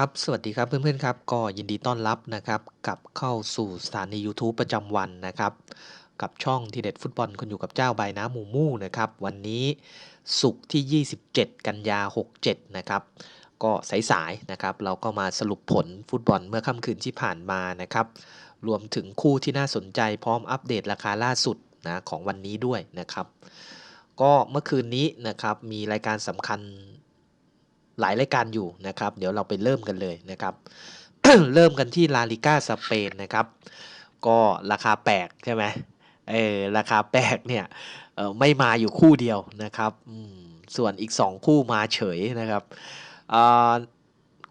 ครับ สวัสดีครับเพื่อนๆครับ ก็ยินดีต้อนรับนะครับกลับเข้าสู่สถานี YouTube ประจำวันนะครับ กับช่องทีเด็ดฟุตบอลคนอยู่กับเจ้าใบน้ำหมูมู่นะครับ วันนี้ศุกร์ที่ 27 กันยา 67 นะครับ ก็สายๆนะครับ เราก็มาสรุปผลฟุตบอลเมื่อค่ำคืนที่ผ่านมานะครับ รวมถึงคู่ที่น่าสนใจพร้อมอัปเดตราคาล่าสุดนะของวันนี้ด้วยนะครับ ก็เมื่อคืนนี้นะครับมีรายการสำคัญ หลายรายการอยู่นะครับ เดี๋ยวเราไปเริ่มกันเลยนะครับ เริ่มกันที่ลาลิก้าสเปนนะครับ ก็ราคาแปลกใช่ไหมเออราคาแปลกเนี่ยไม่มาอยู่คู่เดียวนะครับ ส่วนอีก 2 คู่มาเฉยนะครับ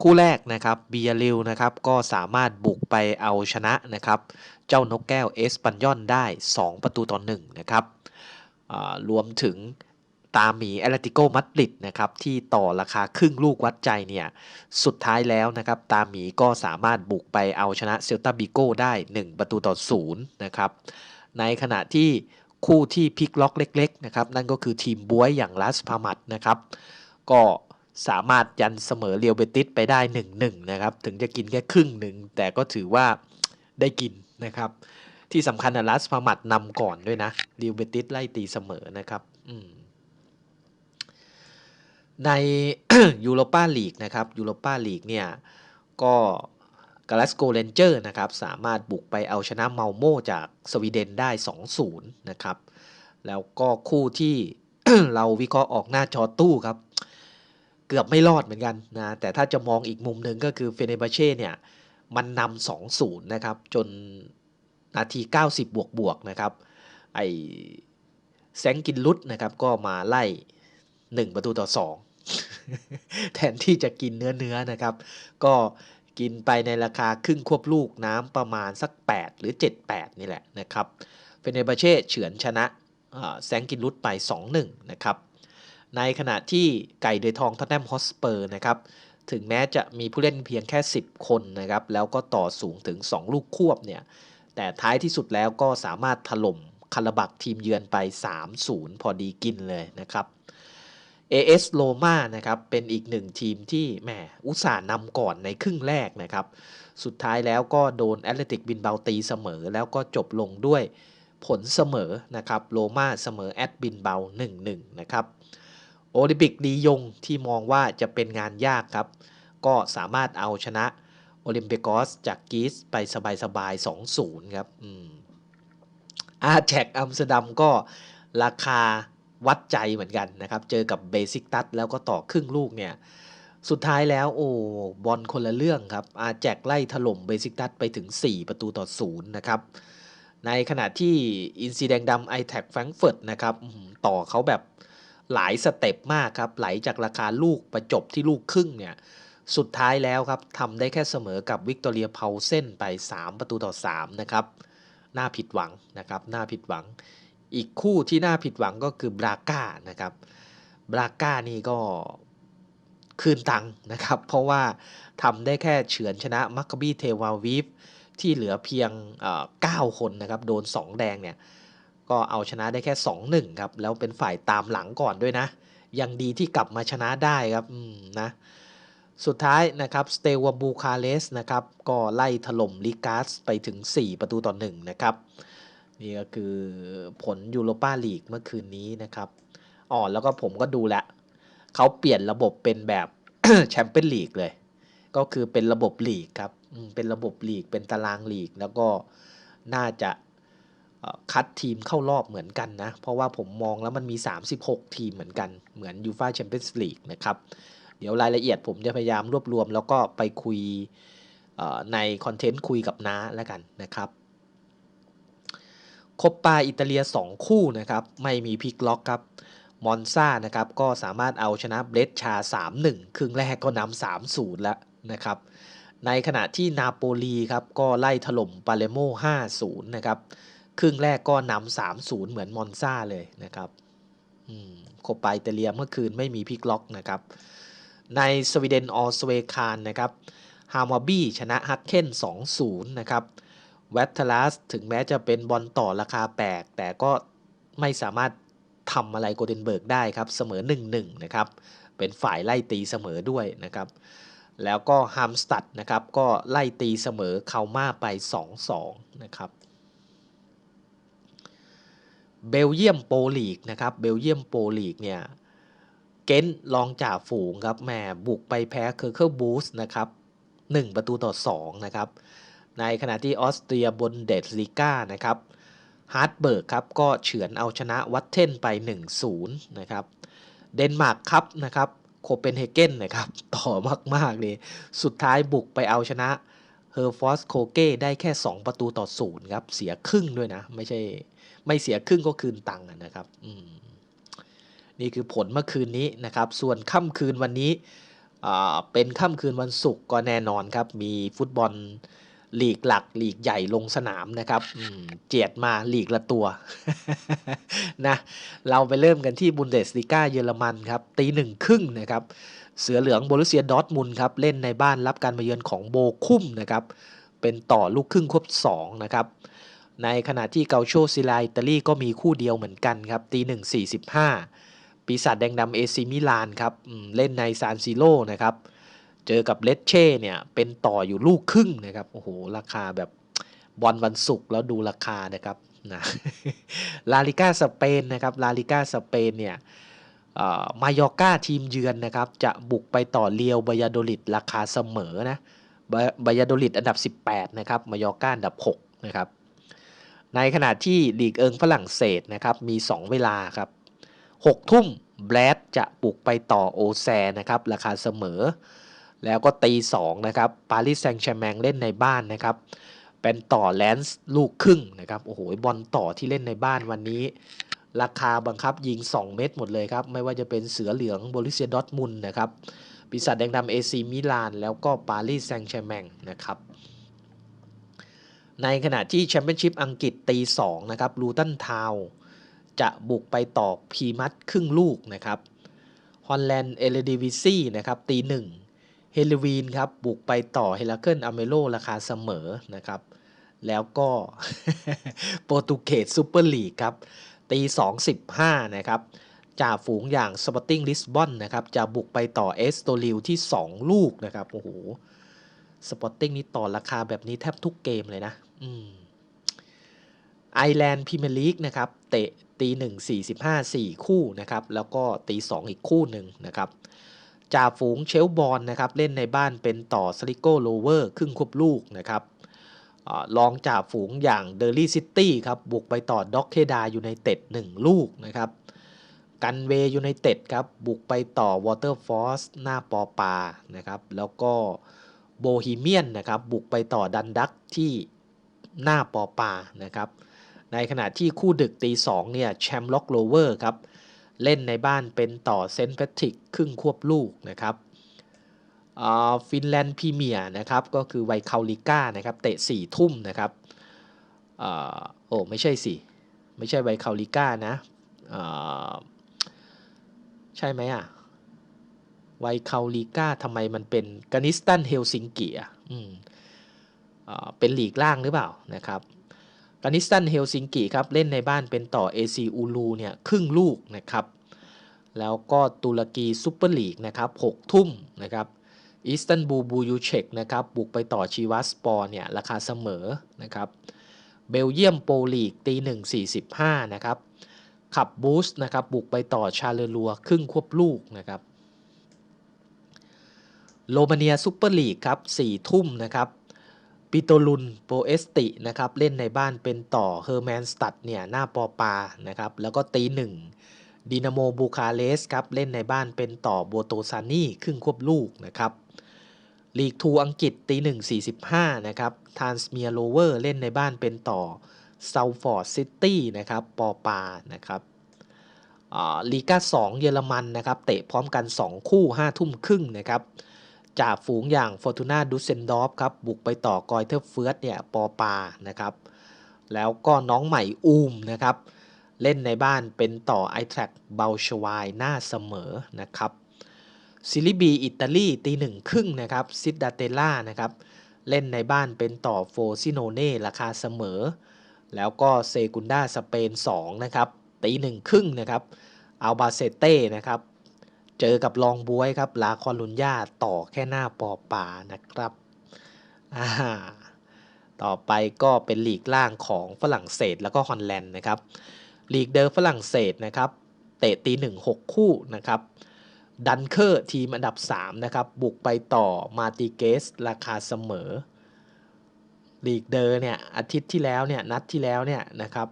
คู่แรกนะครับเบียริลนะครับก็สามารถบุกไปเอาชนะนะครับ เจ้านกแก้วเอสปันยอนได้ 2 ประตูต่อ1นะครับรวมถึง ตามหมีแอตเลติโกมาดริดนะครับที่ต่อราคาครึ่งลูกวัดใจเนี่ยสุดท้ายแล้วนะครับตามหมีก็สามารถบุกไปเอาชนะเซลตาบิโกได้ 1 ประตูต่อ0นะครับในขณะที่คู่ที่พลิกล็อกเล็กๆนะครับนั่นก็คือทีมบวยอย่างลาสพามัดนะครับก็สามารถยันเสมอเรียวเบติสไปได้ 1-1นะครับถึงจะกินแค่ครึ่งหนึ่งแต่ก็ถือว่าได้กินนะครับที่สำคัญนะลาสพามัดนำก่อนด้วยนะเรียวเบติสไล่ตีเสมอนะครับ อืม ในยูโรปาลีกนะครับยูโรปาลีกเนี่ยก็กาลาสโกเรนเจอร์นะครับสามารถบุกไปเอาชนะเมาโมจากสวีเดนได้ 2-0 นะครับ แล้วก็คู่ที่เราวิเคราะห์ออกหน้าจอตู้ครับ เกือบไม่รอดเหมือนกันนะ แต่ถ้าจะมองอีกมุมหนึ่งก็คือเฟเนบาเช่เนี่ย มันนำ2-0นะครับ จนนาที 90 บวกบวกนะครับ ไอแซงกินลุดนะครับ ก็มาไล่ 1 ประตูต่อ 2 แทนที่จะกินเนื้อเนื้อนะครับ ก็กินไปในราคาครึ่งควบลูกน้ำประมาณสัก 8 หรือ 7-8 นี่แหละนะครับเฟเนบาเช่เฉือนชนะแซงกินรุดไป 2-1 นะครับ ในขณะที่ไก่เดยทองทัตแนมฮอสเปอร์นะครับถึงแม้จะมีผู้เล่นเพียงแค่ 10 คนนะครับ แล้วก็ต่อสูงถึง 2 ลูกควบเนี่ย แต่ท้ายที่สุดแล้วก็สามารถถล่มคาราบักทีมเยือนไป 3-0 พอดีกินเลยนะครับ AS โ o มานะครับเป็นอีกหนึ่งทีมที่แหมอุตส่าห์นำก่อนในครึ่งแรกนะครับ สุดท้ายแล้วก็โดนแอตเลติกบินเบาตีเสมอ แล้วก็จบลงด้วยผลเสมอนะครับโรมาเสมอแอดบินเบา 1-1 นะครับโอลิมปิกลียงที่มองว่าจะเป็นงานยากครับ ก็สามารถเอาชนะโอลิมปิกอสจากกีสไปสบายๆ 2-0 ครับอาแจกอัมสเตอร์ดัมก็ราคา วัดใจเหมือนกันนะครับ เจอกับเบสิกตัดแล้วก็ต่อครึ่งลูกเนี่ย สุดท้ายแล้วโอ้บอลคนละเรื่องครับ อาแจกไล่ถล่มเบสิกตัดไปถึง 4 ประตูต่อศูนย์นะครับ ในขณะที่อินซีแดงดำไอแท็กแฟรงเฟิร์ตนะครับต่อเขาแบบหลายสเต็ปมากครับ ไหลจากราคาลูกประจบที่ลูกครึ่งเนี่ยสุดท้ายแล้วครับทำได้แค่เสมอกับวิกตอเรียเพาเซนไป 3 ประตูต่อ 3 นะครับ น่าผิดหวังนะครับ น่าผิดหวัง อีกคู่ที่น่าผิดหวังก็คือบราก้านะครับบราก้านี่ก็คืนตังนะครับ เพราะว่าทำได้แค่เฉือนชนะมัคคบีเทวาวิฟที่เหลือเพียงเก้าคนนะครับ โดน 2 แดงเนี่ย ก็เอาชนะได้แค่ 2-1 ครับ แล้วเป็นฝ่ายตามหลังก่อนด้วยนะ ยังดีที่กลับมาชนะได้ครับนะสุดท้ายนะครับสเตวบูคาเลสนะครับ ก็ไล่ถล่มลิกาสไปถึง 4 ประตูต่อ 1 นะครับ นี่ก็คือผลยูโรปาลีกเมื่อคืนนี้นะครับอ๋อแล้วก็ผมก็ดูแลเขาเปลี่ยนระบบเป็นแบบแชมเปี้ยนลีกเลย ก็คือเป็นระบบลีกครับเป็นระบบลีกเป็นตารางลีก แล้วก็น่าจะคัดทีมเข้ารอบเหมือนกันนะ เพราะว่าผมมองแล้วมันมี 36 ทีมเหมือนกัน เหมือนยูฟาแชมเปี้ยนส์ลีกนะครับ เดี๋ยวรายละเอียดผมจะพยายามรวบรวม แล้วก็ไปคุยในคอนเทนต์คุยกับน้าแล้วกันนะครับ คบปาอิตาเลีย 2 คู่นะครับไม่มีพิกล็อกครับมอนซ่านะครับก็สามารถเอาชนะเบรดชา 3-1 ครึ่งแรกก็นำ3-0 แล้วนะครับในขณะที่นาโปลีครับก็ไล่ถล่มปาเลโม5-0 นะครับครึ่งแรกก็นำ3-0 เหมือนมอนซ่าเลยนะครับโคปาอิตาเลียเมื่อคืนไม่มีพิกล็อกนะครับในสวีเดนออสเวคานนะครับฮามวบี้ชนะฮักเคน2-0 นะครับ แวตเทลัสถึงแม้จะเป็นบอลต่อราคาแปลกแต่ก็ไม่สามารถทำอะไรโกเดนเบิร์กได้ครับ เสมอ 1-1 นะครับ เป็นฝ่ายไล่ตีเสมอด้วยนะครับ แล้วก็ฮัมสตัดนะครับ ก็ไล่ตีเสมอเคามาไป 2-2 นะครับ เบลเยียมโปลีกนะครับ เบลเยียมโปลีกเนี่ย เกนรองจ่าฝูงครับแหมบุกไปแพ้เคอร์เคิลบูสนะครับ 1 ประตูต่อ 2 นะครับ ในขณะที่ออสเตรียบนเดสลิก้านะครับฮาร์ดเบิร์กครับก็เฉือนเอาชนะวัตเทนไป 1-0 นะครับ เดนมาร์กครับนะครับโคเปนเฮเกนนะครับต่อมากๆเลยสุดท้ายบุกไปเอาชนะเฮอร์ฟอสโคเก้ได้แค่ 2 ประตูต่อศูนย์ครับ เสียครึ่งด้วยนะ ไม่ใช่ไม่เสียครึ่งก็คืนตังค์นะครับนี่คือผลเมื่อคืนนี้นะครับ ส่วนค่ำคืนวันนี้เป็นค่ำคืนวันศุกร์ก็แน่นอนครับ มีฟุตบอล หลีกหลักหลีกใหญ่ลงสนามนะครับเจียดมาหลีกละตัวนะเราไปเริ่มกันที่บุนเดสลิก้าเยอรมันครับตีหนึ่งครึ่งนะครับเสือเหลืองโบรุเซียดอทมุนครับเล่นในบ้านรับการมาเยือนของโบคุ้มนะครับเป็นต่อลูกครึ่งครบ2นะครับในขณะที่เกาโชซิลาอิตาลีก็มีคู่เดียวเหมือนกันครับตีหนึ่งสี่สิบห้าปีศาจแดงดำเอซิมิลานครับเล่นในซานซิโรนะครับ เจอกับเลสเช่เนี่ยเป็นต่ออยู่ลูกครึ่งนะครับโอ้โหราคาแบบบอลวันศุกร์แล้วดูราคานะครับนะลาลิก้าสเปนนะครับลาลิก้าสเปนเนี่ยมายอก้าทีมเยือนนะครับจะบุกไปต่อเลียวบายาโดลิดราคาเสมอนะบายาโดลิดอันดับ 18นะครับมายอก้าอันดับ6นะครับในขณะที่ลีกเอิงฝรั่งเศสนะครับมี 2 เวลาครับ6ทุ่มแบลดจะบุกไปต่อโอแซนะครับราคาเสมอ แล้วก็ตี2นะครับปารีสแซงต์แชร์แมงเล่นในบ้านนะครับ เป็นต่อแลนส์ลูกครึ่งนะครับโอ้โหบอลต่อที่เล่นในบ้านวันนี้ ราคาบังคับยิง 2 เม็ดหมดเลยครับ ไม่ว่าจะเป็นเสือเหลืองโบลิเซียดอทมุนนะครับปีศาจแดงดำเอซีมิลาน แล้วก็ปารีสแซงต์แชร์แมงนะครับในขณะที่แชมเปี้ยนชิพอังกฤษตี2นะครับลูตันทาวจะบุกไปต่อพีมัตครึ่งลูกนะครับฮอลแลนด์เอเลดิวิซี่นะครับตีหนึ่ง เฮลวีนครับบุกไปต่อเฮลาเคิลอเมโลราคาเสมอนะครับ แล้วก็โปรตุเกสซูเปอร์ลีกครับตี2.15นะครับจ่าฝูงอย่างสปอร์ติ้งลิสบอนนะครับจะบุกไปต่อเอสโตลิวที่ 2 ลูกนะครับโอ้โหสปอร์ติ้งนี่ต่อราคาแบบนี้แทบทุกเกมเลยนะไอแลนด์พรีเมียร์ลีกนะครับเตะตีหนึ่งสี่สิบห้าสี่คู่นะครับ แล้วก็ตีสองอีกคู่หนึ่งนะครับ จ่าฝูงเชลบอลนะครับเล่นในบ้านเป็นต่อสลิโกโลเวอร์ครึ่งควบลูกนะครับลองจ่าฝูงอย่างเดอร์ลี่ซิตี้ครับบุกไปต่อด็อกเคดายูไนเต็ด1ลูกนะครับกันเวยูไนเต็ดครับบุกไปต่อวอเตอร์ฟอร์สหน้าปอปานะครับแล้วก็โบฮีเมียนนะครับบุกไปต่อดันดักที่หน้าปอปานะครับในขณะที่คู่ดึกตีสองเนี่ยแชมป์ล็อกโลเวอร์ครับ เล่นในบ้านเป็นต่อเซนต์แพทริกครึ่งควบลูกนะครับฟินแลนด์พรีเมียร์นะครับก็คือไวคาลิก้านะครับเตะสี่ทุ่มนะครับอโอ้ไม่ใช่สิไม่ใช่ไวคาลิก้านะใช่ไหมอะไวคาลิก้าทำไมมันเป็นกานิสตันเฮลซิงกิอะเป็นหลีกล่างหรือเปล่านะครับ กานิสตันเฮลซิงกิครับเล่นในบ้านเป็นต่อเอซีอูลูเนี่ยครึ่งลูกนะครับแล้วก็ตุรกีซูเปอร์ลีกนะครับ6ทุ่มนะครับอิสตันบูลบูยูเชกนะครับบุกไปต่อชีวัสปอร์เนี่ยราคาเสมอนะครับเบลเยียมโปรลีกตีหนึ่งสี่สิบห้านะครับขับบูสนะครับบุกไปต่อชาเลลัวครึ่งควบลูกนะครับโรมาเนียซูเปอร์ลีกครับสี่ทุ่มนะครับ ปิโตลุนโปเอสตินะครับเล่นในบ้านเป็นต่อเฮอร์แมนสตัดเนี่ยหน้าปอปานะครับแล้วก็ตีหนึ่งดินาโมบูคาเลสครับเล่นในบ้านเป็นต่อโบโตซานี่ครึ่งควบลูกนะครับลีกทูอังกฤษตีหนึ่งสี่สิบห้านะครับทานสเมียโลเวอร์เล่นในบ้านเป็นต่อเซาฟอร์ดซิตี้นะครับปอปานะครับลีกาสองเยอรมันนะครับเตะพร้อมกัน 2 คู่5ทุ่มครึ่งนะครับ จากฝูงอย่างฟอร์ตูนาดูเซนดอฟครับบุกไปต่อกอยเทอร์เฟิร์สเนี่ยปอปานะครับแล้วก็น้องใหม่อูมนะครับเล่นในบ้านเป็นต่อไอแทร็กเบลชวายหน้าเสมอนะครับซิลิบีอิตาลีตีหนึ่งครึ่งนะครับซิดดาเตล่านะครับเล่นในบ้านเป็นต่อโฟซิโนเน่ราคาเสมอ แล้วก็เซกุนดาสเปน2นะครับตีหนึ่งครึ่งนะครับอัลบาเซเต้นะครับ เจอกับรองบวยครับ ลาคอนลุนย่าต่อแค่หน้าปอป่านะครับอ่าต่อไปก็เป็นลีกล่างของฝรั่งเศสแล้วก็ฮอลแลนด์นะครับลีกเดอร์ฝรั่งเศสนะครับ เตะตีหนึ่งหกคู่นะครับ ดันเคอร์ทีมอันดับ 3 นะครับ บุกไปต่อมาติเกส ราคาเสมอลีกเดอร์เนี่ยอาทิตย์ที่แล้วเนี่ยนัดที่แล้วเนี่ยนะครับ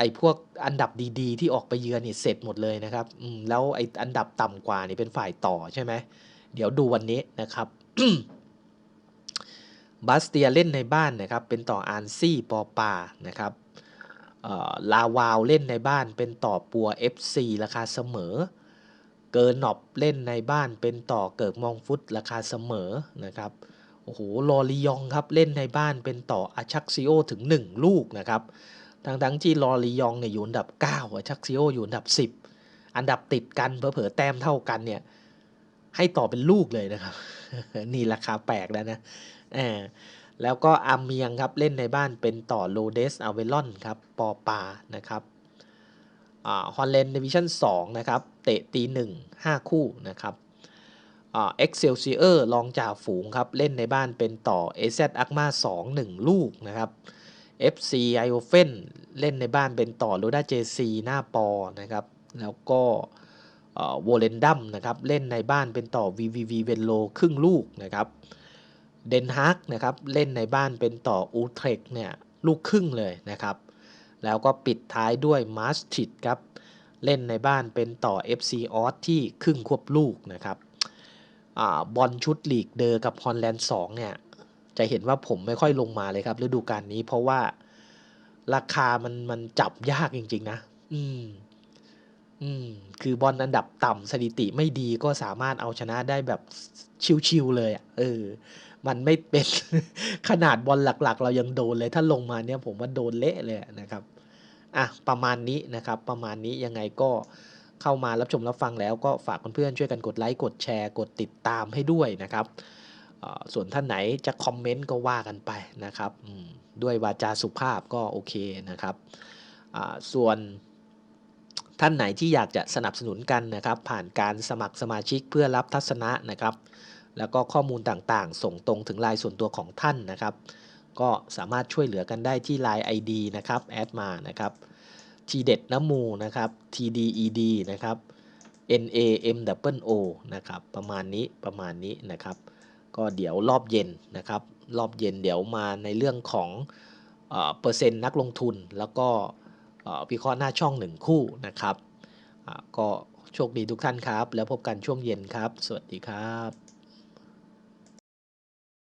ไอ้พวกอันดับดีๆ ที่ออกไปเยือนนี่เสร็จหมดเลยนะครับแล้วไอ้อันดับต่ำกว่านี่เป็นฝ่ายต่อใช่ไหมเดี๋ยวดูวันนี้นะครับบาสเตียเล่นในบ้านนะครับ เป็นต่ออานซี่ปอปานะครับลาวาวเล่นในบ้านเป็นต่อปัว FC ราคาเสมอ เกิร์นอบเล่นในบ้านเป็นต่อเกิกมองฟุตราคาเสมอนะครับโอ้โหลอริยองครับเล่นในบ้านเป็นต่ออาชักซิโอถึง 1 ลูกนะครับ ทั้งทั้งที่ลอริยองเนี่ยอยู่อันดับ9อาชักซิโออยู่อันดับ 10 อันดับติดกันเผลอๆแต้มเท่ากันเนี่ยให้ต่อเป็นลูกเลยนะครับ นี่ราคาแปลกแล้วนะเอแล้วก็อาเมียงครับเล่นในบ้านเป็นต่อโลเดสอาเวลอนครับปอปานะครับฮอลแลนด์ดิวิชั่น2นะครับเตะตีหนึ่งห้าคู่นะครับเอ็กเซลซีเออร์ลองจ่าฝูงครับ เล่นในบ้านเป็นต่อเอเซตอักมา2 1 ลูกนะครับ FC ไอโอเฟนเล่นในบ้านเป็นต่อโรด้าเจซีหน้าปอนะครับ แล้วก็โวเลนดัมนะครับ เล่นในบ้านเป็นต่อ VVV เวนโลครึ่งลูกนะครับ เดนฮากนะครับ เล่นในบ้านเป็นต่ออูเทรกเนี่ยลูกครึ่งเลยนะครับ แล้วก็ปิดท้ายด้วยมาสติดครับ เล่นในบ้านเป็นต่อ FC ออสที่ครึ่งควบลูกนะครับอบอลชุดลีกเดอร์กับฮอลแลนด์2เนี่ย จะเห็นว่าผมไม่ค่อยลงมาเลยครับฤดูกาลนี้ เพราะว่าราคามันมันจับยากจริง ๆ นะ อืม อืม คือบอลอันดับต่ำสถิติไม่ดีก็สามารถเอาชนะได้แบบชิวๆเลยอะ เออ มันไม่เป็นขนาดบอลหลัก ๆ เรายังโดนเลยถ้าลงมาเนี่ย ผมว่าโดนเละเลยนะครับ อะ ประมาณนี้นะครับ ประมาณนี้ยังไงก็เข้ามารับชมรับฟังแล้วก็ฝากเพื่อนๆช่วยกันกดไลค์กดแชร์กดติดตามให้ด้วยนะครับ ส่วนท่านไหนจะคอมเมนต์ก็ว่ากันไปนะครับด้วยวาจาสุภาพก็โอเคนะครับส่วนท่านไหนที่อยากจะสนับสนุนกันนะครับ ผ่านการสมัครสมาชิกเพื่อรับทัศนะนะครับ แล้วก็ข้อมูลต่างๆ ส่งตรงถึงไลน์ส่วนตัวของท่านนะครับ ก็สามารถช่วยเหลือกันได้ที่ Line ID นะครับแอดมานะครับทีเด็ดน้ำมูนะครับ TDED นะครับ NAMO นะครับประมาณนี้ประมาณนี้นะครับ ก็เดี๋ยวรอบเย็นนะครับ รอบเย็นเดี๋ยวมาในเรื่องของเปอร์เซ็นต์นักลงทุน แล้วก็พิเคราะห์หน้าช่องหนึ่งคู่นะครับก็โชคดีทุกท่านครับ แล้วพบกันช่วงเย็นครับ สวัสดีครับ